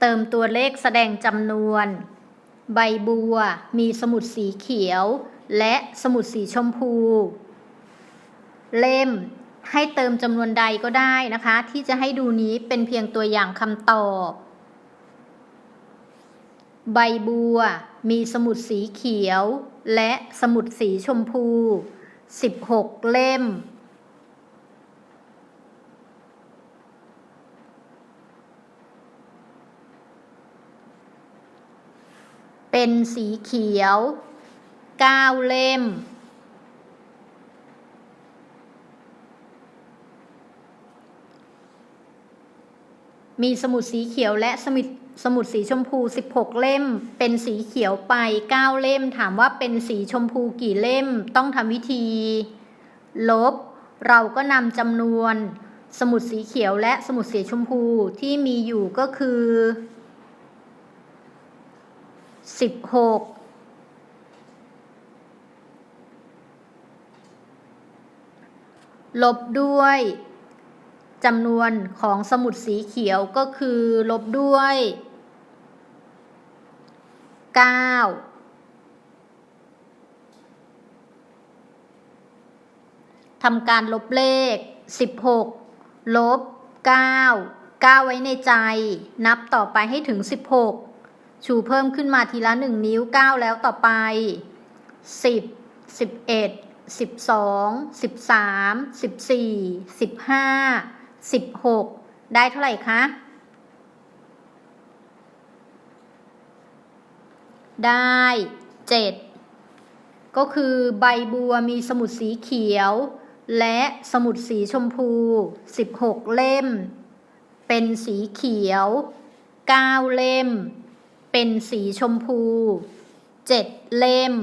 เติมตัวเลขแสดงจำนวน ใบบัวมีสมุดสีเขียว และสมุดสีชมพู เล่มให้เติมจำนวนใดก็ได้นะคะ ที่จะให้ดูนี้เป็นเพียงตัวอย่างคำตอบ ใบบัวมีสมุดสีเขียว และสมุดสีชมพู 16 เล่ม เป็นสีเขียว9เล่ม มีสมุดสีเขียวและสมุดสมุดสีชมพู 16 เล่ม เป็นสีเขียวไป 9 เล่ม ถามว่าเป็นสีชมพูกี่เล่ม ต้องทำวิธี ลบ เราก็นำจำนวน สมุดสีเขียวและสมุดสีชมพูที่มีอยู่ก็คือ 16ลบด้วยจำนวนของสมุดสีเขียวก็คือลบด้วย9ทำการลบเลข 16 ลบ 9 9 ไว้ในใจ นับต่อไปให้ถึง 16 ชูเพิ่มขึ้นมาทีละ 1 นิ้ว 9 แล้วต่อไป 10 11 12 13 14 15 16 ได้เท่าไหร่คะ ได้ 7 ก็คือใบบัวมีสมุดสีเขียว และสมุดสีชมพู 16 เล่ม เป็นสีเขียว 9 เล่ม เป็นสีชมพู 7 เล่ม